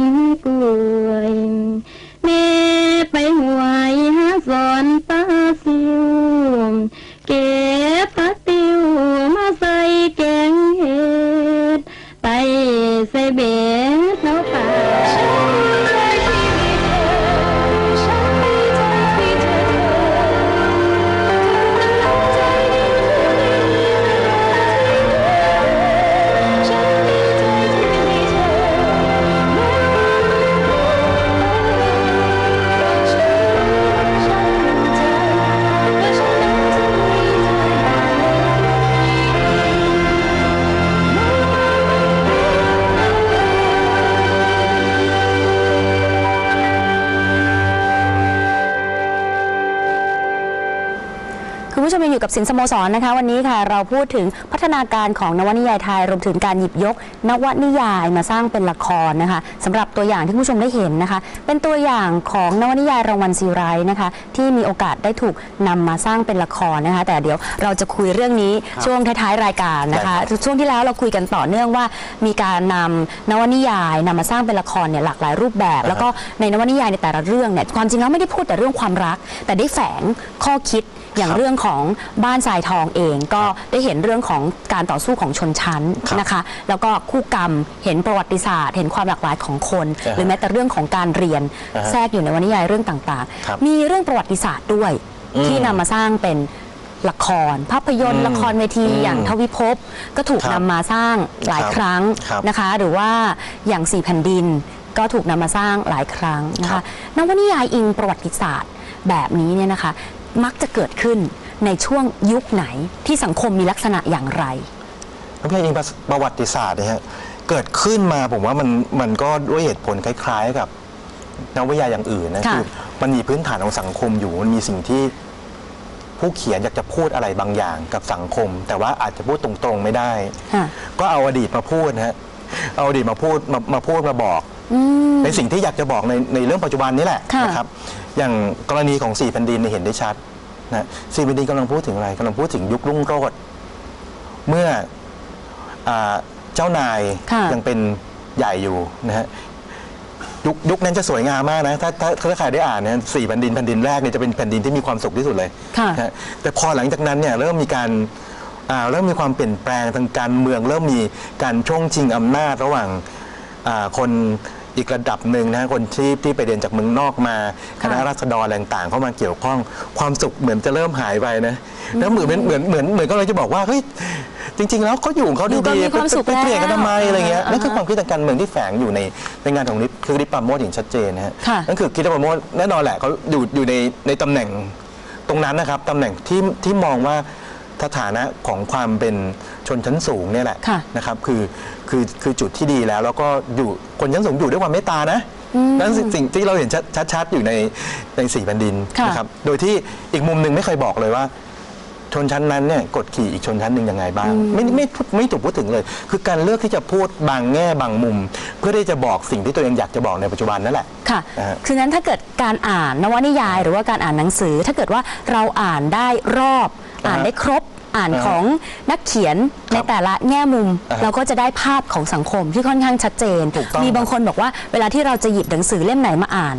mean คุณผู้ชมยังอยู่กับสินสโมสรนะคะ วันนี้ค่ะเราพูดถึงพัฒนาการของนวนิยายไทยรวมถึงการหยิบยก นวนิยายมาสร้างเป็นละครนะคะสำหรับตัวอย่างที่คุณผู้ชมได้เห็นนะคะ เป็นตัวอย่างของนวนิยายรางวัลซีไรต์นะคะ ที่มีโอกาสได้ถูกนำมาสร้างเป็นละครนะคะ แต่เดี๋ยวเราจะคุยเรื่องนี้ช่วงท้ายๆรายการนะคะ ช่วงที่แล้วเราคุยกันต่อเนื่องว่า มีการนำนวนิยายนำมาสร้างเป็นละครเนี่ยหลากหลายรูปแบบ แล้วก็ในนวนิยายในแต่ละเรื่องเนี่ยความจริงแล้วไม่ได้พูดแต่เรื่องความรัก แต่ได้แฝงข้อคิด อย่างครับเรื่องของบ้านทรายทองเองก็ได้เห็นเรื่องของการต่อสู้ของชนชั้นครับนะคะ แล้วก็คู่กรรมเห็นประวัติศาสตร์ เห็นความหลากหลายของคนอ่าฮะหรือแม้แต่เรื่องของการเรียนอ่าฮะแทรกอยู่ในวรรณนิยายเรื่องต่างครับๆมีเรื่องประวัติศาสตร์ด้วยอืมที่นำมาสร้างเป็นละคร ภาพยนตร์อืมละครเวทีอืมอย่างทวิภพก็ถูกครับนำมาสร้างหลายครับครั้งครับนะคะ หรือว่าอย่างสี่แผ่นดินก็ถูกนำมาสร้างหลายครั้งนะครัคะบนวนิยายอิงประวัติศาสตร์แบบนี้เนี่ยนะคะ มักจะเกิดขึ้นในช่วงยุคไหนที่สังคมมีลักษณะอย่างไรน้ำเพลงอิงประวัติศาสตร์เนี่ยฮะเกิดขึ้นมาผมว่ามันมันก็ด้วยเหตุผลคล้าย ๆ กับนวนิยายอย่างอื่นนะค่ะคือมันมีพื้นฐานของสังคมอยู่มันมีสิ่งที่ผู้เขียนอยากจะพูดอะไรบางอย่างกับสังคม แต่ว่าอาจจะพูดตรงๆไม่ได้ค่ะก็เอาอดีตมาพูดนะฮะเอาอดีตมาพูดมามาพูดมาบอก อืมในสิ่งที่อยากจะบอกในในเรื่องปัจจุบันนี้แหละค่ะ นะครับอย่างกรณีของสี่แผ่นดินเนี่ยเห็นได้ชัดนะสี่แผ่นดินกำลังพูดถึงอะไรกำลังพูดถึงยุครุ่งโรจน์เมื่ออาเจ้านายค่ะ ยังเป็นใหญ่อยู่นะฮะยุคยุคนั้นจะสวยงามมากนะถ้าถ้าถ้าใครได้อ่านเนี่ยสี่แผ่นดินแผ่นดินแรกเนี่ยจะเป็นแผ่นดินที่มีความสุขที่สุดเลย ค่ะ นะฮะแต่พอหลังจากนั้นเนี่ยเริ่มมีการอ่าเริ่มมีความเปลี่ยนแปลงทางการเมือง เริ่มมีการช่วงชิงอำนาจระหว่างอ่า คนอีกระดับหนึ่งนะฮะคนที่ที่ไปเรียนจากเมืองนอกมาคณะราษฎรอะไรต่างๆเข้ามาเกี่ยวข้องความสุขเหมือนจะเริ่มหายไปนะแล้วเหมือนเหมือนเหมือนเหมือนก็เลยจะบอกว่าเฮ้ยจริง ๆ แล้วเขาอยู่ของเขาอยู่ก็ดีมีๆความสุขไปเปลี่ยนกันทำไมแล้วอะไรเงี้ยอ่าฮะนั่นคือความคิดทางการเมืองที่แฝงอยู่ในในงานของนิคือริปปราโมดอย่างชัดเจนนะฮะค่ะนั่นคือคิดปราโมดแน่นอนแหละเขาอยู่อยู่ในในตำแหน่งตรงนั้นนะครับตำแหน่งที่ที่มองว่า สถานะของความเป็นชนชั้นสูงเนี่ยแหละค่ะนะครับคือคือคือจุดที่ดีแล้ว แล้วก็อยู่คนชั้นสูงอยู่ด้วยความเมตตานะนั่นสิ่งสิ่งที่เราเห็นชัดชัดๆอยู่ในในสี่แผ่นดินค่ะนะครับโดยที่อีกมุมหนึ่งไม่เคยบอกเลยว่าชนชั้นนั้นเนี่ยกดขี่อีกชนชั้นหนึ่งยังไงบ้างไม่ไม่ไม่ไม่ถูกพูดถึงเลย คือการเลือกที่จะพูดบางแง่บางมุม เพื่อที่จะบอกสิ่งที่ตัวเองอยากจะบอกในปัจจุบันนั่นแหละค่ะนะฮะคืองั้นถ้าเกิดการอ่านนวนิยาย หรือว่าการอ่านหนังสือ ถ้าเกิดว่าเราอ่านได้รอบ อ่าฮะอ่านได้ครบอ่านอ่าฮะของนักเขียนคในรับแต่ละแง่มุมอ่าฮะเราก็จะได้ภาพของสังคมที่ค่อนข้างชัดเจนถูกต้องมีบางคนบอกว่าเวลาที่เราจะหยิบหนังสือเล่มไหนมาอ่าน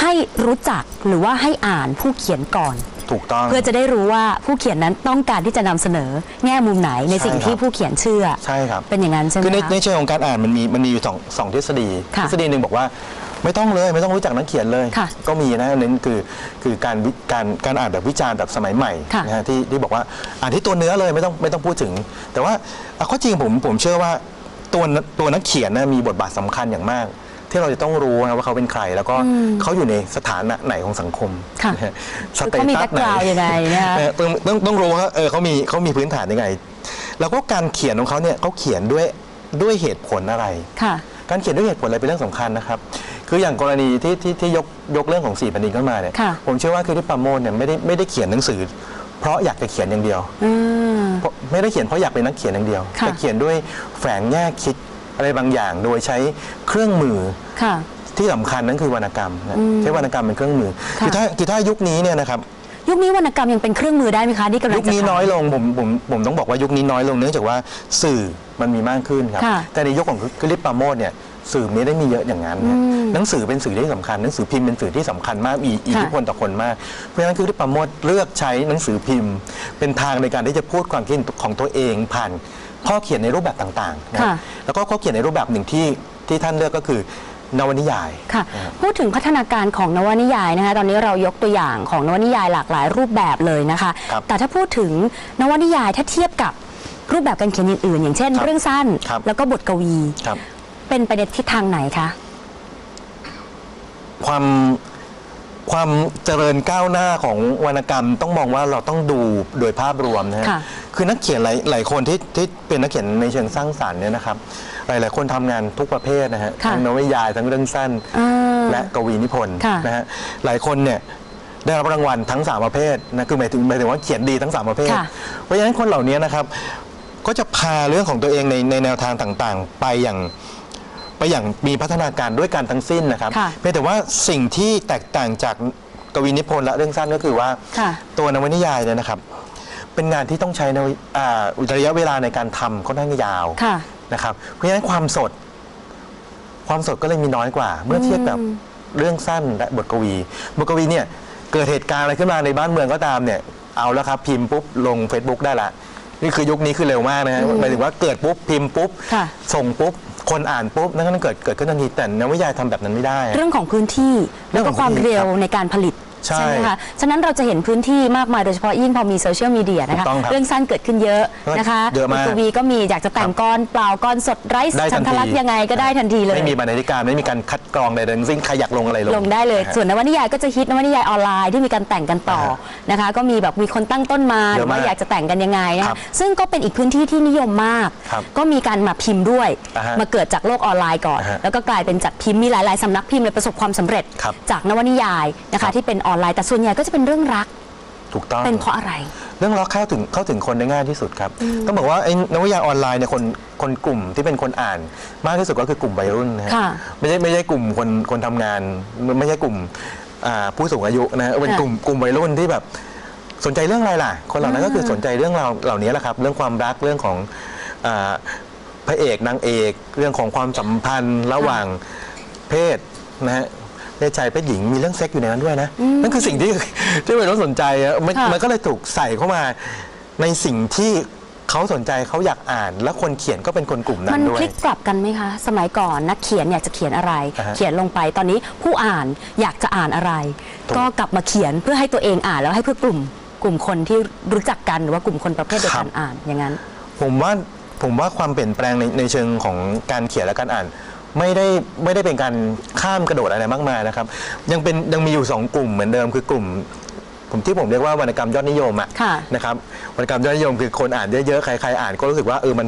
ให้รู้จักหรือว่าให้อ่านผู้เขียนก่อนถูกต้องเพื่อจะได้รู้ว่าผู้เขียนนั้นต้องการที่จะนำเสนอแง่มุมไหนในสิ่งใช่ครับที่ผู้เขียนเชื่อใช่ครับเป็นอย่างนั้นใช่ไหมคือในคะในเชิงของการอ่านมันมีมันมีอยู่สองสองทฤษฎีค่ะทฤษฎีหนึ่งบอกว่า ไม่ต้องเลยไม่ต้องรู้จักนักเขียนเลย ค่ะก็มีนะอันนั้นคือคือการวิการการอ่านแบบวิจารณ์แบบสมัยใหม่ค่ะนะฮะที่ที่บอกว่าอ่านที่ตัวเนื้อเลยไม่ต้องไม่ต้องพูดถึง แต่ว่าเอาข้อจริงผมผมเชื่อว่าตัวตัวนักเขียนนะมีบทบาทสำคัญอย่างมาก ที่เราจะต้องรู้นะว่าเขาเป็นใคร แล้วก็เขาอยู่ในสถานะไหนของสังคมค่ะนะฮะสคือเตเขามีตัแบ็สกไหน กราวยังไงนะคะ เออต้องต้องต้องรู้ว่าเออเขามีเขามีพื้นฐานยังไง แล้วก็การเขียนของเขาเนี่ยเขาเขียนด้วยด้วยเหตุผลอะไร ค่ะ การเขียนด้วยเหตุผลอะไรเป็นเรื่องสำคัญนะครับ คืออย่างกรณีที่ที่ที่ยกยกเรื่องของสี่แผ่นดินขึ้นมาเนี่ยค่ะ ผมเชื่อว่าคือที่ปราโมทเนี่ยไม่ได้ไม่ได้เขียนหนังสือ เพราะอยากจะเขียนอย่างเดียว อืม เพราะไม่ได้เขียนเพราะอยากเป็นนักเขียนอย่างเดียวค่ะ แต่เขียนด้วยแฝงแง่คิดอะไรบางอย่าง โดยใช้เครื่องมือค่ะ ที่สำคัญนั่นคือวรรณกรรมนะอืมใช้วรรณกรรมเป็นเครื่องมือค่ะ คือถ้าคือถ้ายุคนี้เนี่ยนะครับ ยุคนี้วรรณกรรมยังเป็นเครื่องมือได้ไหมคะที่กำลังยุคจะนี้ถามน้อยลงผมผมผมต้องบอกว่ายุคนี้น้อยลงเนื่องจากว่าสื่อมันมีมากขึ้นครับ ค่ะแต่ในยุคของคลิปปราโมดเนี่ย สื่อไม่ได้มีเยอะอย่างนั้นนะอืมหนังสือเป็นสื่อที่สำคัญหนังสือพิมพ์เป็นสื่อที่สำคัญมากมีอิทธิพลต่อคนมาก เพราะฉะนั้นคลิปปราโมดเลือกใช้หนังสือพิมพ์ เป็นทางในการที่จะพูดความคิดของตัวเองผ่านข้อเขียนในรูปแบบต่างๆนะค่ะ แล้วก็ข้อเขียนในรูปแบบหนึ่งที่ที่ท่านเลือกก็คือนวนิยาย ค่ะ พูดถึงพัฒนาการของนวนิยายนะคะตอนนี้เรายกตัวอย่างของนวนิยายหลากหลายรูปแบบเลยนะคะ ครับแต่ถ้าพูดถึงนวนิยายถ้าเทียบกับรูปแบบการเขียนอื่นๆอย่างเช่น ครับเรื่องสั้น ครับแล้วก็บทกวี ครับ เป็นไปในทิศทางไหนคะ ความความเจริญก้าวหน้าของวรรณกรรมต้องมองว่าเราต้องดูโดยภาพรวมนะฮะค่ะ คือนักเขียนหลายหลายคนที่ที่เป็นนักเขียนในเชิงสร้างสรรค์เนี่ยนะครับ หลายหลายคนทำงานทุกประเภทนะฮะค่ะ ทั้งนวนิยายทั้งเรื่องสั้น อ่า และกวีนิพนธ์ค่ะนะฮะหลายคนเนี่ยได้รับรางวัลทั้ง 3 ประเภทนะคือหมายถึงหมายถึงว่าเขียนดีทั้ง 3 ประเภท ค่ะ เพราะฉะนั้นคนเหล่านี้นะครับ ก็จะพาเรื่องของตัวเองในในแนวทางต่างๆ ไปอย่าง ไปอย่างมีพัฒนาการด้วยกันทั้งสิ้นนะครับค่ะเพียงแต่ว่าสิ่งที่แตกต่างจากกวีนิพนธ์และเรื่องสั้นก็คือว่า ค่ะ ตัวนวนิยายเนี่ยนะครับ เป็นงานที่ต้องใช้ในอ่าระยะเวลาในการทำค่อนข้างยาว ค่ะ นะครับเพราะฉะนั้นความสด ความสดก็เลยมีน้อยกว่า เมื่อเทียบกับเรื่องสั้นและบทกวี บทกวีเนี่ยเกิดเหตุการณ์อะไรขึ้นมาในบ้านเมืองก็ตามเนี่ยเอาแล้วครับพิมพ์ปุ๊บลง Facebook ได้ละนี่คือยุคนี้คือเร็วมากนะฮะหมายถึงว่าเกิดปุ๊บพิมพ์ปุ๊บค่ะ ส่งปุ๊บ คนอ่านปุ๊บนั่นก็เกิดเกิดขึ้นทันทีแต่นวนิยายทำแบบนั้นไม่ได้ เรื่องของพื้นที่เรื่แล้วองก็ของความพื้นที่เร็วครับในการผลิต ใช่ไหมคะฉะนั้นเราจะเห็นพื้นที่มากมายโดยเฉพาะยิ่งพอมีโซเชียลมีเดียนะคะถูกต้องครับเรื่องสั้นเกิดขึ้นเยอะนะคะเยอะมากบทกวีก็มีอยากจะแต่งกรเปล่ากรสดไร้ได้ฉัทันนททีลักษณ์ยังไงก็ได้ทันทีเลย ไม่มีบรรณาธิการไม่มีการคัดกรองใดๆทั้งสิ้นใครอยากลงอะไรลง ลงได้เลยนะฮะส่วนนวนิยายก็จะฮิตนวนิยายออนไลน์ที่มีการแต่งกันต่ออ่านะคะ ก็มีแบบมีคนตั้งต้นมาหเยรืออะมากว่าอยากจะแต่งกันยังไงนะครัคะบซึ่งก็เป็นอีกพื้นที่ที่นิยมมากครับก็มีการมาพิมพ์ด้วยอ่าฮะมาเกิดจากโลกออนไลน์ก่อนอ่าฮะแล้วก็กลายเป็นจัดพิมพ์มีหลายๆสำนักพิมพ์เลยประสบความสำเร็จครับจากนวนิยายนะครัคะบที่เป็นออนไลน์ แต่ส่วนใหญ่ก็จะเป็นเรื่องรักถูกต้อง เป็นเพราะอะไร เรื่องล็อกเข้าถึงเข้าถึงคนได้ง่ายที่สุดครับต้องบอกว่าไอ้นวนิยายออนไลน์เนี่ยคนคนกลุ่มที่เป็นคนอ่าน มากที่สุดก็คือกลุ่มวัยรุ่นนะฮะค่ะไม่ใช่ไม่ใช่กลุ่มคนคนทำงาน ไม่ใช่กลุ่มอ่าผู้สูงอายุนะฮะเป็นค่ะ กลุ่มกลุ่มวัยรุ่นที่แบบสนใจเรื่องอะไรล่ะ คนเหล่านั้นก็คือสนใจเรื่องราวเหล่านี้แหละครับ เรื่องความรักเรื่องของอาพระเอกนางเอก เรื่องของความสัมพันธ์ระหว่างเพศนะฮะ เพศชายเพศหญิงมีเรื่องเซ็กอยู่ในนั้นด้วยนะ นั่นคือสิ่งที่ที่วัยรุ่นสนใจอะมันค่ะ มันก็เลยถูกใส่เข้ามาในสิ่งที่เขาสนใจเขาอยากอ่าน และคนเขียนก็เป็นคนกลุ่มนั้มันนด้วพย ลิกกลับกันไหมคะ สมัยก่อนนักเขียนอยากจะเขียนอะไร อ่าฮะเขียนลงไปตอนนี้ผู้อ่านอยากจะอ่านอะไร ถูก ก็กลับมาเขียนเพื่อให้ตัวเองอ่านแล้วให้เพื่อกลุ่มกลุ่มคนที่รู้จักกันหรือว่ากลุ่มคนประเภทเดียวกันอ่านอย่างนั้น ผมว่าผมว่าความเปลี่ยนแปลงในในเชิงของการเขียนและการอ่าน ไม่ได้ไม่ได้เป็นการข้ามกระโดดอะไรมากมายนะครับ ยังเป็นยังมีอยู่สองกลุ่มเหมือนเดิมคือกลุ่มผมที่ผมเรียกว่าวรรณกรรมยอดนิยมอะค่ะนะครับวรรณกรรมยอดนิยมคือคนอ่านเยอะๆใครๆอ่านก็รู้สึกว่าเออมัน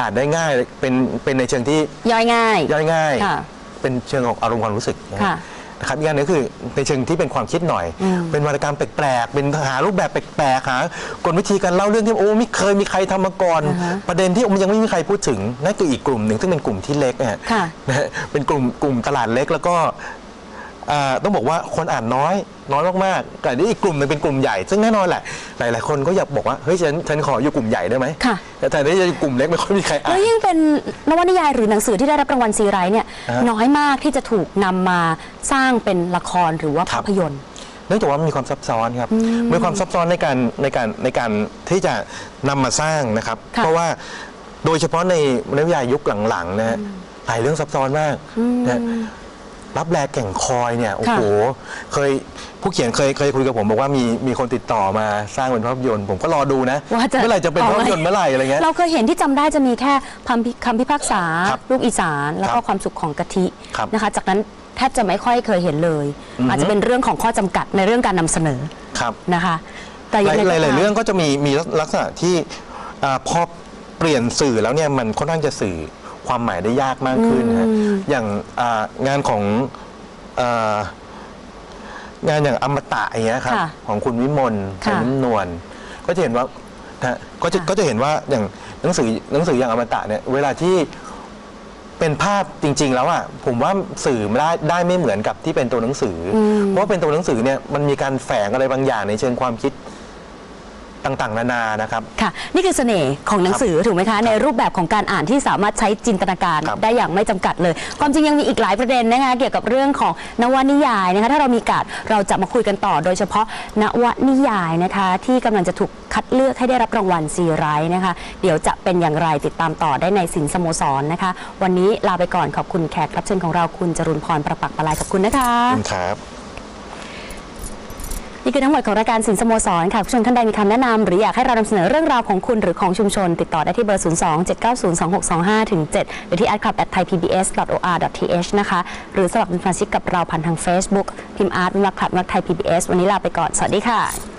อ่านได้ง่ายเป็นเป็นในเชิงที่ย่อยง่าย ย่อยง่ายค่ะเป็นเชิงของอารมณ์ความรู้สึกนะค่ะ นะครับอีกอันหนึงก็คือในเชิงที่เป็นความคิดหน่อยอืมเป็นวรรณกรรมแปลกๆเป็นหารูปแบบแปลกๆหากลวิธีการเล่าเรื่องที่โอ้ไม่เคยมีใครทำมาก่อนอ่าฮะประเด็นที่มันยังไม่มีใครพูดถึงนั่นคืออีกกลุ่มหนึ่งซึ่งเป็นกลุ่มที่เล็กนะฮะค่ะ นะฮะเป็นกลุ่มกลุ่มตลาดเล็กแล้วก็ อ่าต้องบอกว่าคนอ่านน้อยน้อยมากๆแต่นี่อีกกลุ่มหนึงเป็นกลุ่มใหญ่ ซึ่งแน่นอนแหละ หลาย ๆ คนก็อยากบอกว่าเฮ้ยฉันฉันขออยู่กลุ่มใหญ่ได้ไหมค่ะ แต่แต่นี่กลุ่มเล็กไม่ค่อยมีใครอ่าแล้น วยิ่งเป็นนวนิยายหรือหนังสือที่ได้รับรางวัลซีไรต์เนี่ยฮะน้อยมากที่จะถูกนำมาสร้างเป็นละครหรือว่าครัภาบพยนตร์ เนื่องจากว่ามีความซับซ้อนครับ มีความซับซ้อนในการในการในการที่จะนำมาสร้างนะครับ ค่ะ เพราะว่าโดยเฉพาะในนวนิยายยุคหลังๆนะฮะหลายเรื่องซับซ้อนมากนะฮะ รับแลแก่งคอยเนี่ยโอ้โหเคยผู้เขียนเคยเคยคุยกับผมบอกว่ามีมีคนติดต่อมาสร้างเป็นภาพยนตร์ผมก็รอดูนะว่าจะเมื่อไหร่จะเป็นภาพยนตร์เมื่อไหร่อะไรเงี้ยเราเคยเห็นที่จำได้จะมีแค่คำพิคำพิพากษาครับลูกอีสานแล้วก็ครับความสุขของกะทิครับนะคะจากนั้นแทบจะไม่ค่อยเคยเห็นเลยอือฮึอาจจะเป็นเรื่องของข้อจำกัดในเรื่องการนำเสนอครับนะคะแต่หยังลายไงก็หลายหลายตามเรื่องก็จะมีมีลักษณะที่อาพอเปลี่ยนสื่อแล้วเนี่ยมันค่อนข้างจะสื่อ ความหมายได้ยากมากขึ้นนะฮะอย่างอ่างานของอ่างานอย่างอมตะอย่างเงี้ยครับค่ะของคุณวิมลค่ะชัยนิ่มนวลก็จะเห็นว่านะฮะก็จะค่ะก็จะเห็นว่าอย่างหนังสือหนังสืออย่างอมตะเนี่ยเวลาที่เป็นภาพจริง ๆ แล้วอะผมว่าสื่อไม่ได้ได้ไม่เหมือนกับที่เป็นตัวหนังสืออเพราะว่าเป็นตัวหนังสือเนี่ยมันมีการแฝงอะไรบางอย่างในเชิงความคิด ต่างๆ นานานะครับ ค่ะ นี่คือเสน่ห์ของหนังสือถูกไหมคะ ในรูปแบบของการอ่านที่สามารถใช้จินตนาการครับได้อย่างไม่จำกัดเลย ความจริงยังมีอีกหลายประเด็นนะคะเกี่ยวกับเรื่องของนวนิยายนะคะถ้าเรามีโอกาสเราจะมาคุยกันต่อ โดยเฉพาะนวนิยายนะคะ ที่กำลังจะถูกคัดเลือกให้ได้รับรางวัลซีไรต์นะคะ เดี๋ยวจะเป็นอย่างไรติดตามต่อได้ในสินสโมสรนะคะ วันนี้ลาไปก่อนขอบคุณแขกรับเชิญของเราคุณจรุนพรประปักษ์ปลายขอบคุณนะคะ ขอบคุณครับ นี่คือทั้งหมดของรายการสินสโมสรค่ะผู้ชมท่านใดมีคำแนะนำหรืออยากให้เรานำเสนอเรื่องราวของคุณหรือของชุมชน ติดต่อได้ที่เบอร์ 0 2 7 9 0 2 6 2 5ถึง7หรือที่ adclub@thaipbs.or.th นะคะหรือสมัครเป็นสมาชิกกับเราผ่านทาง Facebook พิมพ์อาร์ตวิมักคลับมักไทย PBS วันนี้ลาไปก่อน สวัสดีค่ะ